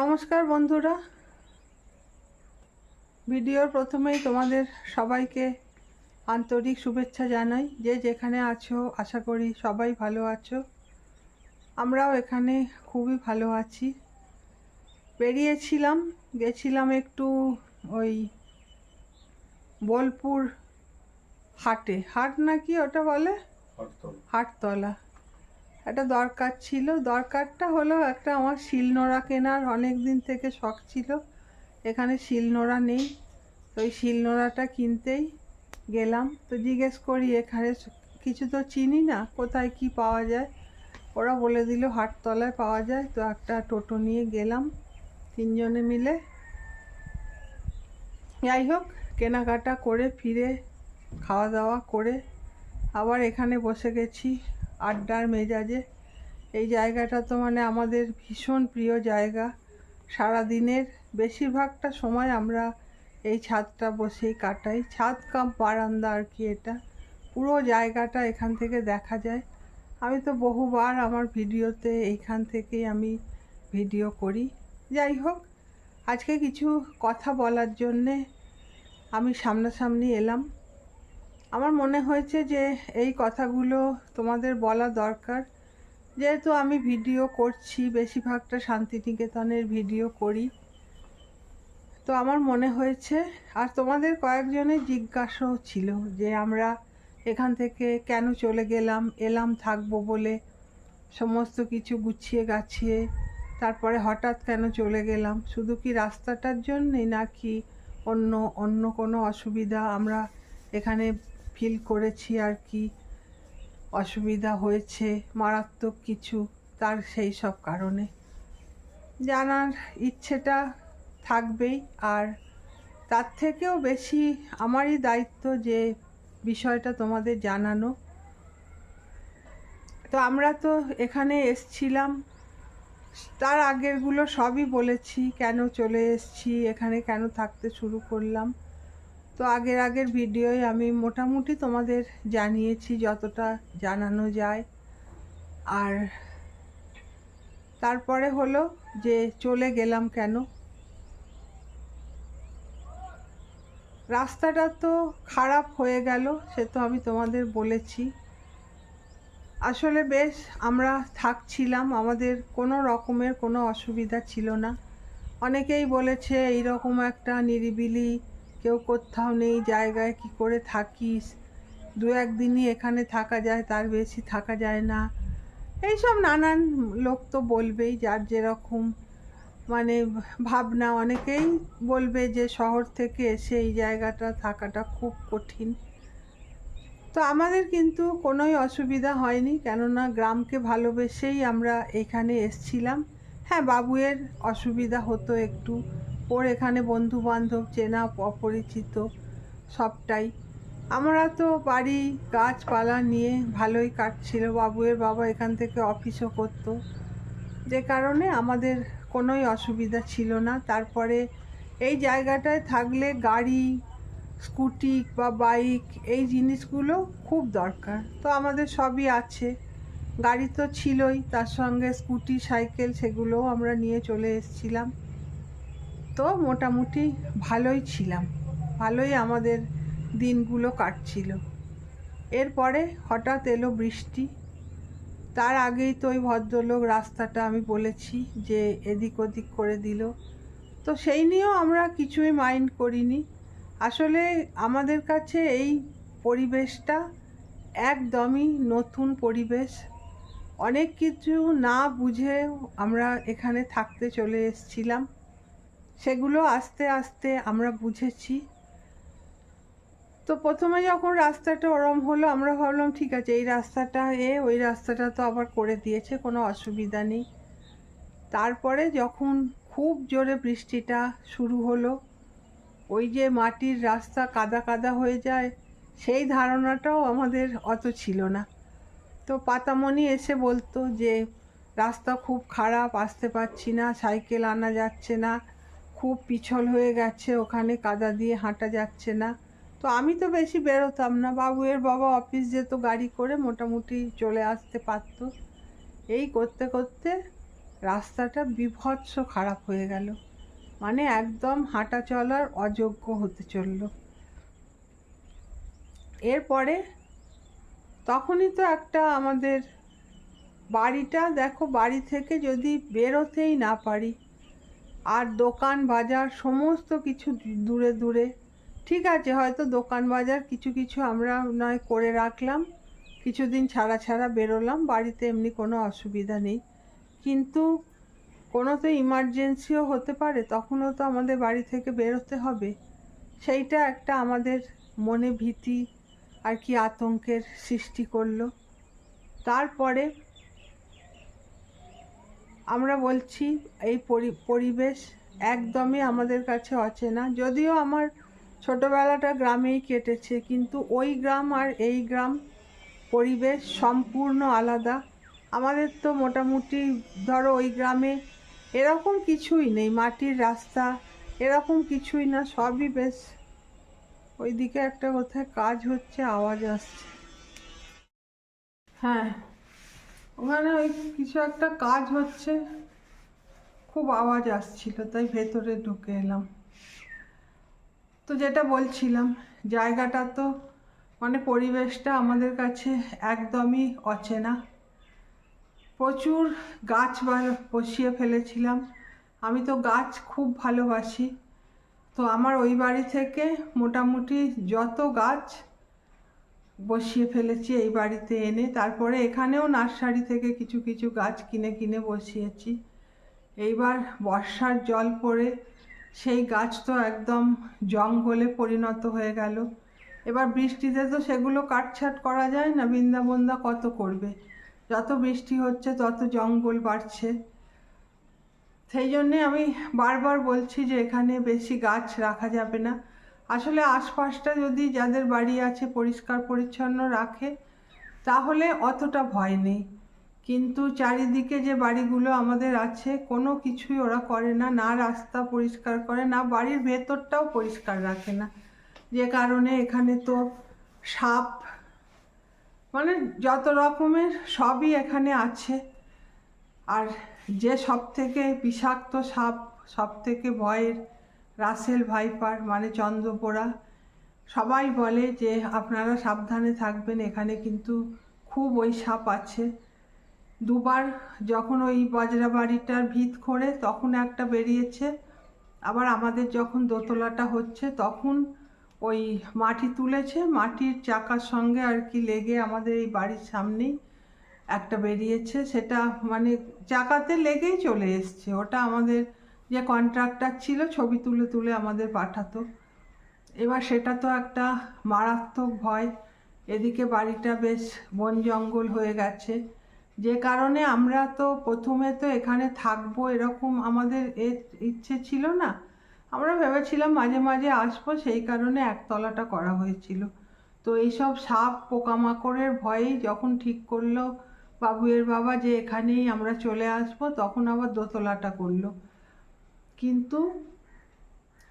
নমস্কার বন্ধুরা। ভিডিওর প্রথমেই তোমাদের সবাইকে আন্তরিক শুভেচ্ছা জানাই। যে যেখানে আছো আশা করি সবাই ভালো আছো। আমরাও এখানে খুবই ভালো আছি। বেরিয়েছিলাম গেছিলাম একটু ওই বোলপুর হাটে। হাট নাকি ওটা বলে? হাটতলা। একটা দরকার ছিল। দরকারটা হলো একটা আমার শিলনোড়া কেনার অনেক দিন থেকে শখ ছিল। এখানে শিলনোড়া নেই। তো ওই শিলনোড়াটা কিনতেই গেলাম। তো জিজ্ঞেস করি, এখানে কিছু তো চিনি না? কোথায় কি পাওয়া যায়? ওরা বলে দিল, হাটতলায় পাওয়া যায়। তো একটা টোটো নিয়ে গেলাম তিনজনে মিলে। যাই হোক, কেনাকাটা করে, ফিরে খাওয়া দাওয়া করে আবার এখানে বসে গেছি। আড্ডার মেজাজে। এই জায়গাটা তো মানে আমাদের ভীষণ প্রিয় জায়গা। সারা দিনের বেশিরভাগটা সময় আমরা এই ছাদটা বসেই কাটাই। ছাদ কাম বারান্দা আর কি এটা। পুরো জায়গাটা এখান থেকে দেখা যায়। আমি তো বহুবার আমার ভিডিওতে এইখান থেকেই আমি ভিডিও করি। যাই হোক, আজকে কিছু কথা বলার জন্যে আমি সামনাসামনি এলাম। আমার মনে হয়েছে যে এই কথাগুলো তোমাদের বলা দরকার। যেহেতু আমি ভিডিও করছি, বেশিরভাগটা শান্তিনিকেতনের ভিডিও করি। তো আমার মনে হয়েছে, আর তোমাদের কয়েকজনের জিজ্ঞাসাও ছিল যে আমরা এখান থেকে কেন চলে গেলাম, এলাম, থাকব বলে সমস্ত কিছু গুছিয়ে গাছিয়ে, তারপরে হঠাৎ কেন চলে গেলাম? শুধু কি রাস্তাটার জন্যে নাকি অন্য অন্য কোনো অসুবিধা আমরা এখানে ফিল করেছি আর কি। অসুবিধা হয়েছে, মারাত্মক কিছু তার সেই সব কারণে। জানার ইচ্ছেটা থাকবেই আর তার থেকেও বেশি আমারই দায়িত্ব যে বিষয়টা তোমাদের জানানো। তো আমরা তো এখানে এসছিলাম, তার আগেরগুলো সবই বলেছি, কেন চলে এসছি, এখানে কেন থাকতে শুরু করলাম। তো আগের আগের ভিডিওয় আমি মোটামুটি তোমাদের জানিয়েছি যতটা জানানো যায়। আর তারপরে হলো যে চলে গেলাম কেন? রাস্তাটা তো খারাপ হয়ে গেল, সে তো আমি তোমাদের বলেছি। আসলে বেশ আমরা থাকছিলাম, আমাদের কোনো রকমের কোনো অসুবিধা ছিল না। অনেকেই বলেছে এইরকম একটা নিরিবিলি কেউ কোথাও নেই, জায়গায় কি করে থাকিস? দু একদিনই এখানে থাকা যায়, তার বেশি থাকা যায় না। এইসব নানান লোক তো বলবেই, যার যেরকম মানে ভাবনা। অনেকেই বলবে যে শহর থেকে এসে এই জায়গাটা থাকাটা খুব কঠিন। তো আমাদের কিন্তু কোনোই অসুবিধা হয়নি, কেননা গ্রামকে ভালোবেসেই আমরা এখানে এসছিলাম। হ্যাঁ বাবুয়ের অসুবিধা হতো একটু। ওর এখানে বন্ধু বান্ধব চেনা, অপরিচিত সবটাই। আমরা তো বাড়ি, গাছপালা নিয়ে ভালোই কাটছিল। বাবুয়ের বাবা এখান থেকে অফিসও করতো। যে কারণে আমাদের কোনোই অসুবিধা ছিল না। তারপরে এই জায়গাটায় থাকলে গাড়ি, স্কুটি বা বাইক এই জিনিসগুলো খুব দরকার। তো আমাদের সবই আছে। গাড়ি তো ছিলই। তার সঙ্গে স্কুটি, সাইকেল সেগুলোও আমরা নিয়ে চলে এসেছিলাম। তো মোটামুটি ভালোই ছিলাম। ভালোই আমাদের দিনগুলো কাটছিল। এরপরে হঠাৎ এলো বৃষ্টি। তার আগেই তো ওই ভদ্রলোক রাস্তাটা আমি বলেছি যে এদিক ওদিক করে দিল। তো সেই নিয়েও আমরা কিছুই মাইন্ড করিনি। আসলে আমাদের কাছে এই পরিবেশটা একদমই নতুন পরিবেশ। অনেক কিছু না বুঝে আমরা এখানে থাকতে চলে এসেছিলাম। সেগুলো আস্তে আস্তে আমরা বুঝেছি। তো প্রথমে যখন রাস্তাটা ওরম হলো, আমরা ভাবলাম, ঠিক আছে, এই রাস্তাটা এ, ওই রাস্তাটা তো আবার করে দিয়েছে, কোনো অসুবিধা নেই। তারপরে যখন খুব জোরে বৃষ্টিটা শুরু হলো, ওই যে মাটির রাস্তা কাদা কাদা হয়ে যায়, সেই ধারণাটাও আমাদের অত ছিল না। তো পাতামণি এসে বলতো যে, রাস্তা খুব খারাপ, আসতে পারছি না, সাইকেল আনা যাচ্ছে না। খুব পিছল হয়ে গেছে, ওখানে কাদা দিয়ে হাঁটা যাচ্ছে না। তো আমি তো বেশি বেরোতাম না, বাবুয়ের বাবা অফিস যেত গাড়ি করে মোটামুটি চলে আসতে পারতো। এই করতে করতে রাস্তাটা বিভৎস খারাপ হয়ে গেল মানে একদম হাঁটা চলার অযোগ্য হতে চলল। এরপরে তখনই তো একটা আমাদের বাড়িটা, দেখো বাড়ি থেকে যদি বেরোতেই না পারি আর দোকান বাজার সমস্ত কিছু দূরে দূরে। ঠিক আছে, হয়তো দোকান বাজার কিছু কিছু আমরা নয় করে রাখলাম, কিছুদিন ছাড়া ছাড়া বেরোলাম, বাড়িতে এমনি কোনো অসুবিধা নেই। কিন্তু কোনো তো ইমার্জেন্সিও হতে পারে, তখনও তো আমাদের বাড়ি থেকে বেরোতে হবে। সেইটা একটা আমাদের মনে ভীতি আর কি আতঙ্কের সৃষ্টি করল। তারপরে আমরা বলছি, এই পরি- পরিবেশ একদমই আমাদের কাছে অচেনা। যদিও আমার ছোটোবেলাটা গ্রামেই কেটেছে, কিন্তু ওই গ্রাম আর এই গ্রাম পরিবেশ সম্পূর্ণ আলাদা। আমাদের তো মোটামুটি ধরো ওই গ্রামে এরকম কিছুই নেই, মাটির রাস্তা এরকম কিছুই না, সবই বেশ ওইদিকে একটা কোথায় কাজ হচ্ছে, আওয়াজ আসছে। হ্যাঁ ওখানে ওই কিছু একটা কাজ হচ্ছে। খুব আওয়াজ আসছিল, তাই ভেতরে ঢুকে এলাম। তো যেটা বলছিলাম, জায়গাটা তো মানে পরিবেশটা আমাদের কাছে একদমই অচেনা। প্রচুর গাছ বসিয়ে ফেলেছিলাম। আমি তো গাছ খুব ভালোবাসি। তো আমার ওই বাড়ি থেকে মোটামুটি যত গাছ বসিয়ে ফেলেছি এই বাড়িতে এনে। তারপরে এখানেও নার্সারি থেকে কিছু কিছু গাছ কিনে কিনে বসিয়েছি। এইবার বর্ষার জল পড়ে, সেই গাছ তো একদম জঙ্গলে পরিণত হয়ে গেল। এবার বৃষ্টিতে তো সেগুলো কাটছাট করা যায় না বৃন্দাবন্দা কত করবে? যত বৃষ্টি হচ্ছে, তত জঙ্গল বাড়ছে। সেই জন্যে আমি বারবার বলছি যে এখানে বেশি গাছ রাখা যাবে না। আসলে আশপাশটা যদি যাদের বাড়ি আছে পরিষ্কার পরিচ্ছন্ন রাখে, তাহলে অতটা ভয় নেই। কিন্তু চারিদিকে যে বাড়িগুলো আমাদের আছে, কোনো কিছুই ওরা করে না না রাস্তা পরিষ্কার করে, না বাড়ির ভেতরটাও পরিষ্কার রাখে না। যে কারণে এখানে তো সাপ মানে যত রকমের সবই এখানে আছে। আর যে সব থেকে বিষাক্ত সাপ সব থেকে ভয়ের রাসেল ভাইপার মানে চন্দ্রপোড়া। সবাই বলে যে আপনারা সাবধানে থাকবেন, এখানে কিন্তু খুব ওই সাপ আছে। দুবার যখন ওই বজরা বাড়িটার ভিত খোঁড়ে, তখন একটা বেরিয়েছে। আবার আমাদের যখন দোতলাটা হচ্ছে, তখন ওই মাটি তুলেছে। মাটির চাকার সঙ্গে আর কি লেগে আমাদের এই বাড়ির সামনেই একটা বেরিয়েছে। সেটা মানে চাকাতে লেগেই চলে এসছে। ওটা আমাদের যে কন্ট্রাক্টার ছিল, ছবি তুলে তুলে আমাদের পাঠাতো। এবার সেটা তো একটা মারাত্মক ভয়। এদিকে বাড়িটা বেশ বন জঙ্গল হয়ে গেছে। যে কারণে আমরা তো প্রথমে তো এখানে থাকব এরকম আমাদের এ ইচ্ছে ছিল না। আমরা ভেবেছিলাম মাঝে মাঝে আসব, সেই কারণে একতলাটা করা হয়েছিল। তো এইসব সাপ পোকামাকড়ের ভয়েই যখন ঠিক করল, বাবুয়ের বাবা যে এখানেই আমরা চলে আসব, তখন আবার দোতলাটা করল। কিন্তু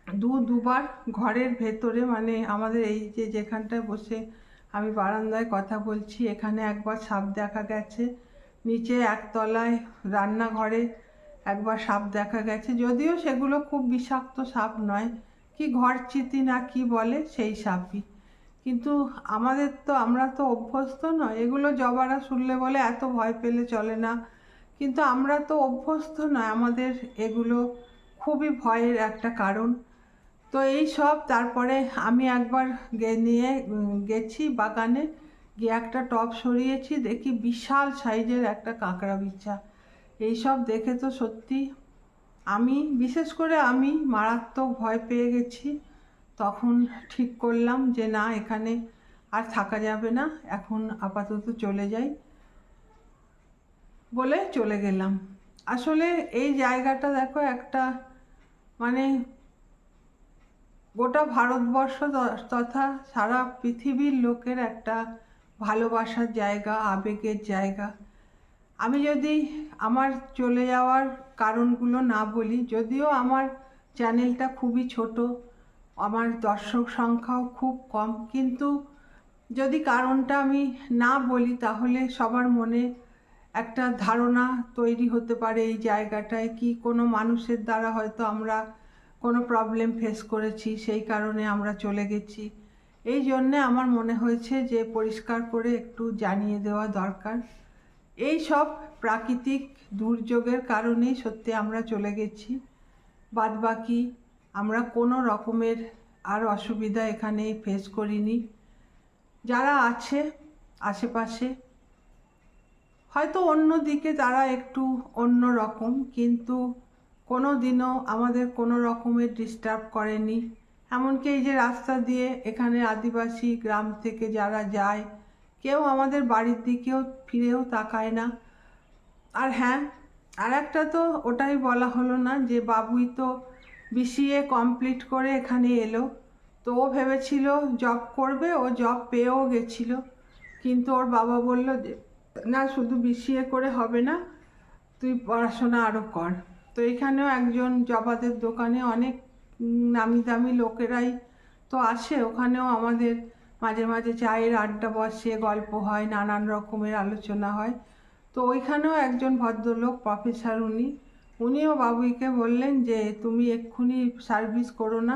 দু দুবার ঘরের ভেতরে মানে আমাদের এই যে যেখানটায় বসে আমি বারান্দায় কথা বলছি, এখানে একবার সাপ দেখা গেছে, নিচে একতলায় রান্নাঘরে একবার সাপ দেখা গেছে। যদিও সেগুলো খুব বিষাক্ত সাপ নয়, কি ঘর চিতি না কি বলে সেই সাপই। কিন্তু আমাদের তো, আমরা তো অভ্যস্ত নয়, এগুলো জবারা শুনলে বলে এত ভয় পেলে চলে না। কিন্তু আমরা তো অভ্যস্ত নয় আমাদের এগুলো খুবই ভয়ের একটা কারণ। তো এই সব তারপরে আমি একবার নিয়ে গেছি বাগানে, গিয়ে একটা টব সরিয়েছি, দেখি বিশাল সাইজের একটা কাঁকড়া বিছা। এইসব দেখে তো সত্যি আমি, বিশেষ করে আমি মারাত্মক ভয় পেয়ে গেছি। তখন ঠিক করলাম যে না, এখানে আর থাকা যাবে না, এখন আপাতত চলে যাই বলে চলে গেলাম। আসলে এই জায়গাটা দেখো একটা মানে গোটা ভারতবর্ষ তথা সারা পৃথিবীর লোকের একটা ভালোবাসার জায়গা, আবেগের জায়গা। আমি যদি আমার চলে যাওয়ার কারণগুলো না বলি, যদিও আমার চ্যানেলটা খুবই ছোট, আমার দর্শক সংখ্যাও খুব কম, কিন্তু যদি কারণটা আমি না বলি, তাহলে সবার মনে একটা ধারণা তৈরি হতে পারে এই জায়গাটায় কি কোনো মানুষের দ্বারা হয়তো আমরা কোনো প্রবলেম ফেস করেছি, সেই কারণে আমরা চলে গেছি। এই জন্যে আমার মনে হয়েছে যে পরিষ্কার করে একটু জানিয়ে দেওয়া দরকার। এই সব প্রাকৃতিক দুর্যোগের কারণেই সত্যি আমরা চলে গেছি। বাদবাকি আমরা কোনো রকমের আর অসুবিধা এখানে ফেস করিনি। যারা আছে, আশেপাশে হয়তো অন্য দিকে তারা একটু অন্য রকম, কিন্তু কোনো দিনও আমাদের কোনো রকমের ডিস্টার্ব করেনি। এমনকি এই যে রাস্তা দিয়ে এখানে আদিবাসী গ্রাম থেকে যারা যায়, কেউ আমাদের বাড়ির দিকেও ফিরেও তাকায় না। আর হ্যাঁ আর একটা তো ওটাই বলা হলো না যে বাবুই তো বিসিএ কমপ্লিট করে এখানে এলো। তো ও ভেবেছিল জব করবে, ও জব পেয়েও গেছিল। কিন্তু ওর বাবা বলল যে না, শুধু বিসিএ করে হবে না, তুই পড়াশোনা আরও কর। তো এখানেও একজন জবাদের দোকানে অনেক নামি দামি লোকেরাই তো আসে, ওখানেও আমাদের মাঝে মাঝে চায়ের আড্ডা বসে, গল্প হয়, নানান রকমের আলোচনা হয়। তো ওইখানেও একজন ভদ্রলোক, প্রফেসর উনি, উনিও বাবুইকে বললেন যে, তুমি এক্ষুনি সার্ভিস করো না,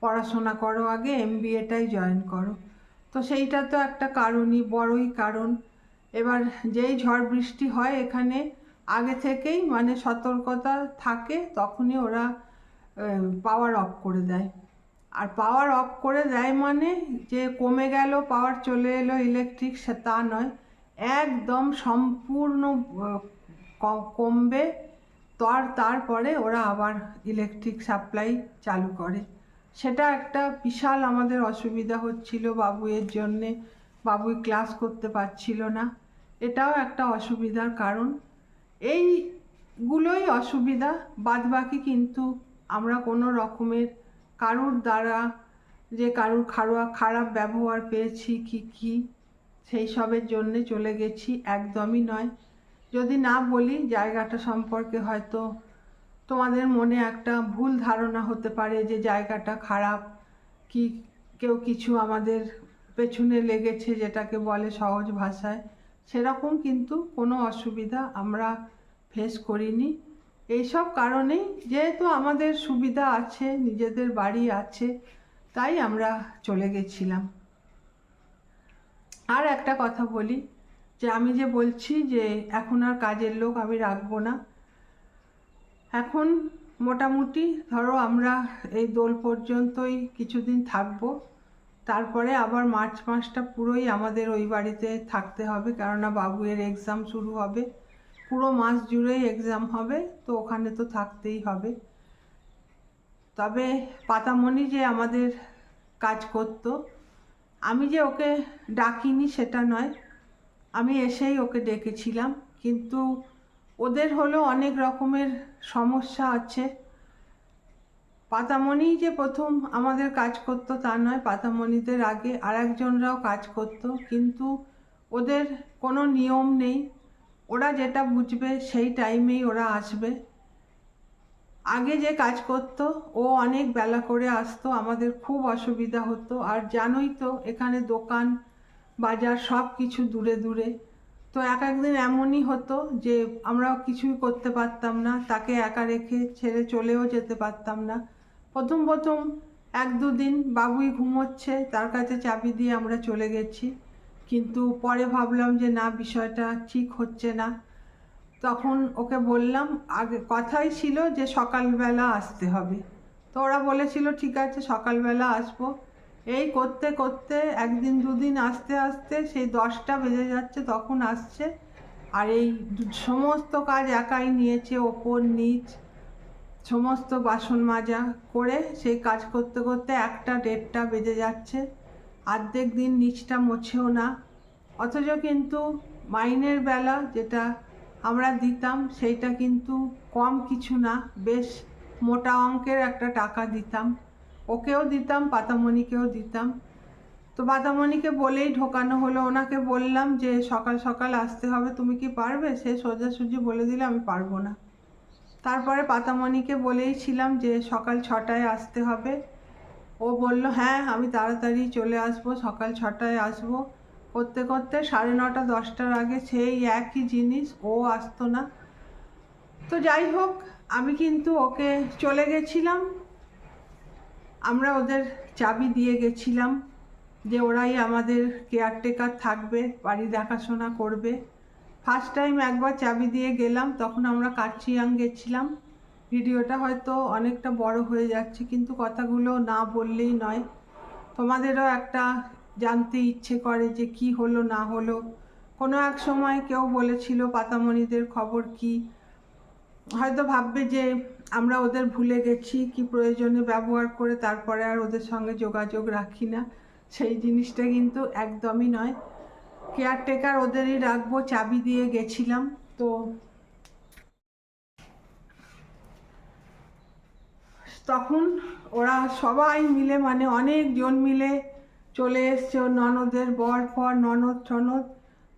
পড়াশোনা করো আগে এমবিএটাই জয়েন করো। তো সেইটা তো একটা কারণই, বড়ই কারণ। এবার যেই ঝড় বৃষ্টি হয় এখানে, আগে থেকেই মানে সতর্কতা থাকে, তখনই ওরা পাওয়ার অফ করে দেয়। আর পাওয়ার অফ করে দেয় মানে যে কমে গেল পাওয়ার চলে এলো ইলেকট্রিক সে তা নয়। একদম সম্পূর্ণ কমবে, তার, তারপরে ওরা আবার ইলেকট্রিক সাপ্লাই চালু করে। সেটা একটা বিশাল আমাদের অসুবিধা হচ্ছিল বাবুয়ের জন্যে। বাবুই ক্লাস করতে পারছিল না। এটাও একটা অসুবিধার কারণ। এইগুলোই অসুবিধা, বাদবাকি কিন্তু আমরা কোনো রকমের কারুর দ্বারা যে কারুর খারাপ খারাপ ব্যবহার পেয়েছি কি কি, সেই সবের জন্যে চলে গেছি, একদমই নয়। যদি না বলি, জায়গাটা সম্পর্কে হয়তো তোমাদের মনে একটা ভুল ধারণা হতে পারে যে জায়গাটা খারাপ, কি কেউ কিছু আমাদের পেছনে লেগেছে যেটাকে বলে সহজ ভাষায়, সেরকম কিন্তু কোনো অসুবিধা আমরা ফেস করিনি। এইসব কারণেই যেহেতু আমাদের সুবিধা আছে, নিজেদের বাড়ি আছে, তাই আমরা চলে গেছিলাম। আর একটা কথা বলি, যে আমি যে বলছি যে এখন আর কাজের লোক আমি রাখব না, এখন মোটামুটি ধরো আমরা এই দোল পর্যন্তই কিছুদিন থাকব। তারপরে আবার মার্চ মাসটা পুরোই আমাদের ওই বাড়িতে থাকতে হবে, কেননা বাবুয়ের এক্সাম শুরু হবে। পুরো মাস জুড়েই এক্সাম হবে, তো ওখানে তো থাকতেই হবে। তবে পাতামণি যে আমাদের কাজ করত, আমি যে ওকে ডাকিনি সেটা নয়, আমি এসেই ওকে ডেকেছিলাম। কিন্তু ওদের হলো অনেক রকমের সমস্যা আছে। পাতামণি যে প্রথম আমাদের কাজ করতো তা নয়, পাতামণিদের আগে আর আরেকজনরাও কাজ করতো, কিন্তু ওদের কোনো নিয়ম নেই। ওরা যেটা বুঝবে সেই টাইমেই ওরা আসবে। আগে যে কাজ করতো, ও অনেক বেলা করে আসতো, আমাদের খুব অসুবিধা হতো। আর জানোই তো, এখানে দোকান, বাজার সব কিছু দূরে দূরে। তো এক একদিন এমনই হতো যে, আমরা কিছুই করতে পারতাম না, তাকে একা রেখে ছেড়ে চলেও যেতে পারতাম না। প্রথম প্রথম এক দুদিন বাবুই ঘুমোচ্ছে, তার কাছে চাবি দিয়ে আমরা চলে গেছি। কিন্তু পরে ভাবলাম যে না, বিষয়টা ঠিক হচ্ছে না। তখন ওকে বললাম, আগে কথাই ছিল যে সকালবেলা আসতে হবে। তো ওরা বলেছিল, ঠিক আছে, সকালবেলা আসব। এই করতে করতে একদিন দুদিন আসতে আসতে সেই দশটা বেজে যাচ্ছে, তখন আসছে। আর এই সমস্ত কাজ একাই নিয়েছে, ওপর, নিচ। সমস্ত বাসন মাজা করে সেই কাজ করতে করতে একটা দেড়টা বেজে যাচ্ছে। অর্ধেক দিন নিচটা মোছেও না। অথচ কিন্তু মাইনের বেলা যেটা আমরা দিতাম সেইটা কিন্তু কম কিছু না। বেশ মোটা অঙ্কের একটা টাকা দিতাম। ওকেও দিতাম, পাতামণিকেও দিতাম। তো পাতামণিকে বলেই ঢোকানো হলো। ওনাকে বললাম যে সকাল সকাল আসতে হবে। তুমি কি পারবে? সে সোজাসুজি বলে দিলে, আমি পারব না। তারপরে পাতামণিকে বলেই ছিলাম যে সকাল ছটায় আসতে হবে। ও বলল হ্যাঁ আমি তাড়াতাড়ি চলে আসব, সকাল ছটায় আসব। করতে করতে সাড়ে নটা, দশটার আগে সেই একই জিনিস ও আসতো না। তো যাই হোক, আমি কিন্তু ওকে চলে গেছিলাম। আমরা ওদের চাবি দিয়ে গেছিলাম যে ওরাই আমাদের কেয়ারটেকার থাকবে, বাড়ি দেখাশোনা করবে। ফার্স্ট টাইম একবার চাবি দিয়ে গেলাম, তখন আমরা কার্চিয়াং গেছিলাম। ভিডিওটা হয়তো অনেকটা বড় হয়ে যাচ্ছে, কিন্তু কথাগুলো না বললেই নয়। তোমাদেরও একটা জানতে ইচ্ছে করে যে কি হলো, না হলো। কোনো এক সময় কেউ বলেছিল, পাতামণিদের খবর কি? হয়তো ভাববে যে আমরা ওদের ভুলে গেছি, কি প্রয়োজনে ব্যবহার করে তারপরে আর ওদের সঙ্গে যোগাযোগ রাখি না। সেই জিনিসটা কিন্তু একদমই নয়। কেয়ারটেকার ওদেরই রাখব, চাবি দিয়ে গেছিলাম, তো তখন ওরা সবাই মিলে মানে অনেকজন মিলে চলে এসছে ননদের বর, ফর, ননদ, টনদ।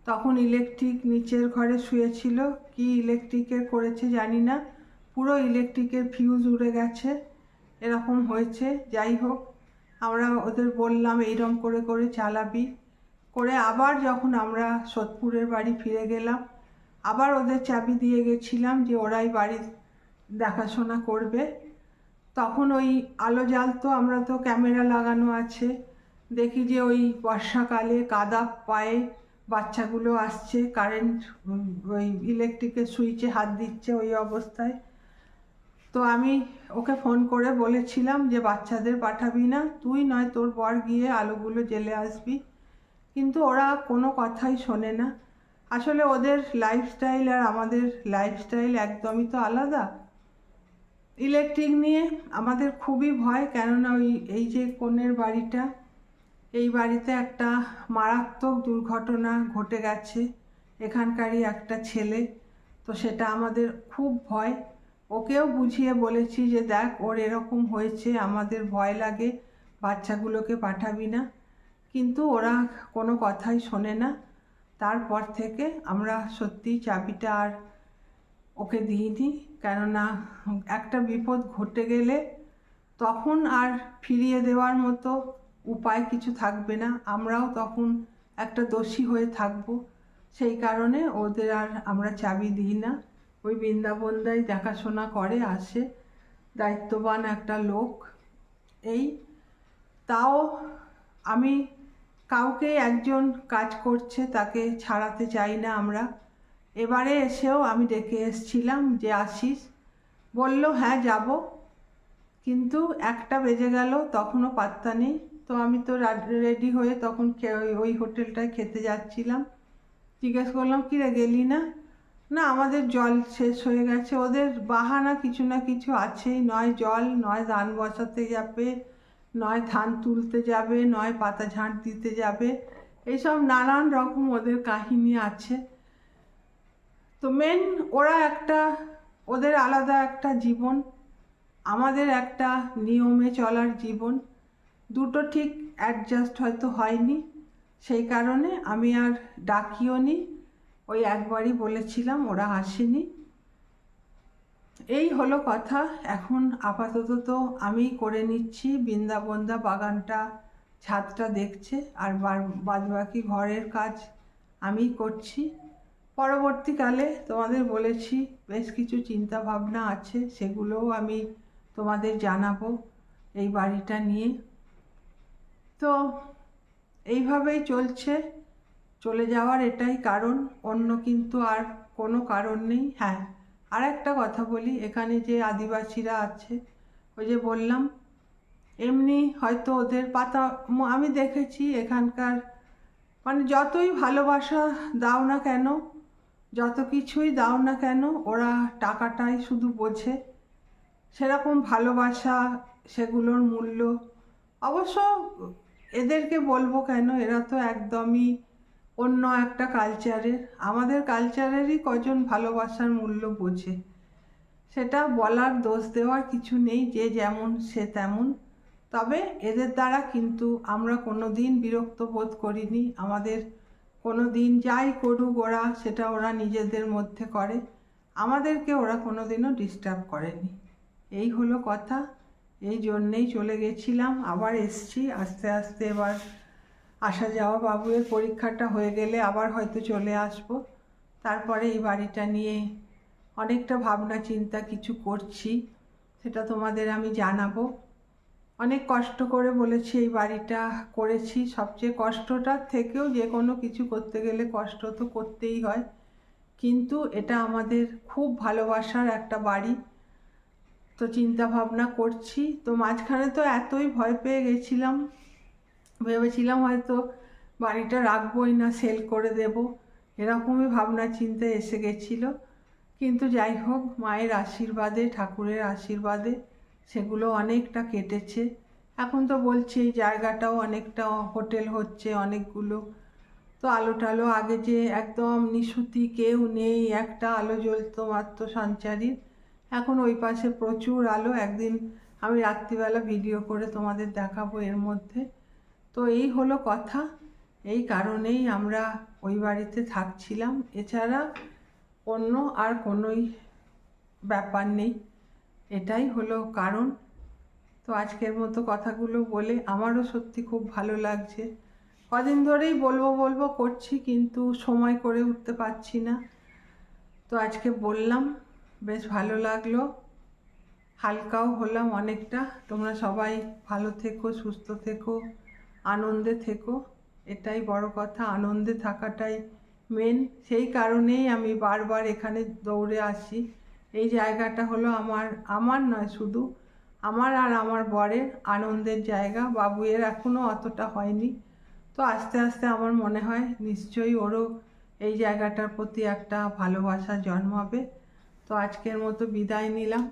তখন ইলেকট্রিক নিচের ঘরে শুয়েছিল, কি ইলেকট্রিকের করেছে জানি না, পুরো ইলেকট্রিকের ফিউজ উড়ে গেছে, এরকম হয়েছে, যাই হোক। আমরা ওদের বললাম এইরকম করে করে চালাবি। করে আবার যখন আমরা সোদপুরের বাড়ি ফিরে গেলাম, আবার ওদের চাবি দিয়ে গেছিলাম যে ওরাই বাড়ির দেখাশোনা করবে। তখন ওই আলো জাল জ্বালতো আমরা তো ক্যামেরা লাগানো আছে। দেখি যে ওই বর্ষাকালে কাদা পায়ে বাচ্চাগুলো আসছে, কারেন্ট, ওই ইলেকট্রিকের সুইচে হাত দিচ্ছে ওই অবস্থায়। তো আমি ওকে ফোন করে বলেছিলাম যে, বাচ্চাদের পাঠাবি না, তুই নয় তোর বর গিয়ে আলোগুলো জেলে আসবি। কিন্তু ওরা কোনো কথাই শোনে না। আসলে ওদের লাইফস্টাইল আর আমাদের লাইফস্টাইল একদমই তো আলাদা। ইলেকট্রিক নিয়ে আমাদের খুবই ভয়, কেননা ওই, এই যে কনের বাড়িটা, এই বাড়িতে একটা মারাত্মক দুর্ঘটনা ঘটে গেছে। এখানকারই একটা ছেলে, তো সেটা আমাদের খুব ভয়। ওকেও বুঝিয়ে বলেছি যে, দেখ, ওর এরকম হয়েছে, আমাদের ভয় লাগে, বাচ্চাগুলোকে পাঠাবি না। কিন্তু ওরা কোনো কথাই শোনে না। তারপর থেকে আমরা সত্যি চাবিটা আর ওকে দিইনি। কেননা একটা বিপদ ঘটে গেলে তখন আর ফিরিয়ে দেওয়ার মতো উপায় কিছু থাকবে না। আমরাও তখন একটা দোষী হয়ে থাকব। সেই কারণে ওদের আর আমরা চাবি দিই না। ওই বৃন্দাবনদাই দেখাশোনা করে, আসে। দায়িত্ববান একটা লোক। এই তাও আমি কাউকে একজন কাজ করছে তাকে ছাড়াতে চাই না আমরা। এবারে এসেও আমি ডেকে এসছিলাম যে আসিস বলল হ্যাঁ যাব। কিন্তু একটা বেজে গেল, তখনও পাত্তা নেই। তো আমি তো রেডি হয়ে তখন ওই হোটেলটায় খেতে যাচ্ছিলাম। জিজ্ঞেস করলাম, কি রে, গেলি না? না, আমাদের জল শেষ হয়ে গেছে। ওদের বাহানা কিছু না কিছু আছেই। নয় জল, নয় ধান বসাতে যাবে। নয় ধান তুলতে যাবে, নয় পাতা ঝাঁট দিতে যাবে। এইসব নানান রকম ওদের কাহিনী আছে। তো মেন ওরা একটা, ওদের আলাদা একটা জীবন, আমাদের একটা নিয়মে চলার জীবন। দুটো ঠিক অ্যাডজাস্ট হয়তো হয়নি, সেই কারণে আমি আর ডাকিও নি ওই একবারই বলেছিলাম, ওরা আসেনি। এই হলো কথা। এখন আপাতত তো আমি করে নিচ্ছি বৃন্দাবন্দা বাগানটা। ছাদটা দেখছে আর বাদ বাকি ঘরের কাজ আমি করছি। পরবর্তীকালে তোমাদের বলেছি, বেশ কিছু চিন্তা ভাবনা আছে, সেগুলোও আমি তোমাদের জানাব এই বাড়িটা নিয়ে। তো এইভাবেই চলছে। চলে যাওয়ার এটাই কারণ, অন্য কিন্তু আর কোনো কারণ নেই। হ্যাঁ আর একটা কথা বলি, এখানে যে আদিবাসীরা আছে, ওই যে বললাম, এমনি হয়তো ওদের পাতা আমি দেখেছি এখানকার মানে যতই ভালোবাসা দাও না কেন, যত কিছুই দাও না কেন, ওরা টাকাটাই শুধু বোঝে। সেরকম ভালোবাসা সেগুলোর মূল্য, অবশ্য এদেরকে বলব কেন, এরা তো একদমই অন্য একটা কালচারের আমাদের কালচারেরই কজন ভালোবাসার মূল্য বোঝে। সেটা বলার দোষ দেওয়ার কিছু নেই, যে যেমন সে তেমন। তবে এদের দ্বারা কিন্তু আমরা কোনো দিন বিরক্ত বোধ করিনি। আমাদের কোনো দিন যাই করুক ওরা, সেটা ওরা নিজেদের মধ্যে করে। আমাদেরকে ওরা কোনো দিনও ডিস্টার্ব করেনি। এই হলো কথা। এই জন্যেই চলে গেছিলাম, আবার এসছি। আস্তে আস্তে এবার আসা যাওয়া বাবুয়ের পরীক্ষাটা হয়ে গেলে আবার হয়তো চলে আসব। তারপরে এই বাড়িটা নিয়ে অনেকটা ভাবনা চিন্তা কিছু করছি, সেটা তোমাদের আমি জানাব। অনেক কষ্ট করে বলেছি এই বাড়িটা করেছি, সবচেয়ে কষ্টটার থেকেও যে কোনো কিছু করতে গেলে কষ্ট তো করতেই হয়। কিন্তু এটা আমাদের খুব ভালোবাসার একটা বাড়ি। তো চিন্তা ভাবনা করছি, তো মাঝখানে তো এতই ভয় পেয়ে গেছিলাম ভেবেছিলাম হয়তো বাড়িটা রাখবোই না সেল করে দেব। এরকমই ভাবনা চিন্তা এসে গেছিল। কিন্তু যাই হোক, মায়ের আশীর্বাদে, ঠাকুরের আশীর্বাদে সেগুলো অনেকটা কেটেছে। এখন তো বলছি, এই জায়গাটাও অনেকটা হোটেল হচ্ছে অনেকগুলো। তো আলো টালো আগে যে একদম নিশুতি কেউ নেই, একটা আলো জ্বলতো মাত্র সঞ্চারীর। এখন ওই পাশে প্রচুর আলো। একদিন আমি রাত্রিবেলা ভিডিও করে তোমাদের দেখাবো এর মধ্যে। তো এই হলো কথা। এই কারণেই আমরা ওই বাড়িতে থাকছিলাম। এছাড়া অন্য আর কোনোই ব্যাপার নেই। এটাই হলো কারণ। তো আজকের মতো কথাগুলো বলে আমারও সত্যি খুব ভালো লাগছে। কদিন ধরেই বলব বলব করছি, কিন্তু সময় করে উঠতে পারছি না। তো আজকে বললাম, বেশ ভালো লাগল। হালকাও হলাম অনেকটা। তোমরা সবাই ভালো থেকো, সুস্থ থেকো। আনন্দে থেকো। এটাই বড় কথা, আনন্দে থাকাটাই মেন সেই কারণেই আমি বারবার এখানে দৌড়ে আসি। এই জায়গাটা হলো আমার আমার নয় শুধু আমার আর আমার বরের আনন্দের জায়গা। বাবুয়ের এখনও অতটা হয়নি। তো আস্তে আস্তে আমার মনে হয় নিশ্চয়ই ওরও এই জায়গাটার প্রতি একটা ভালোবাসা জন্মাবে। তো আজকের মতো বিদায় নিলাম।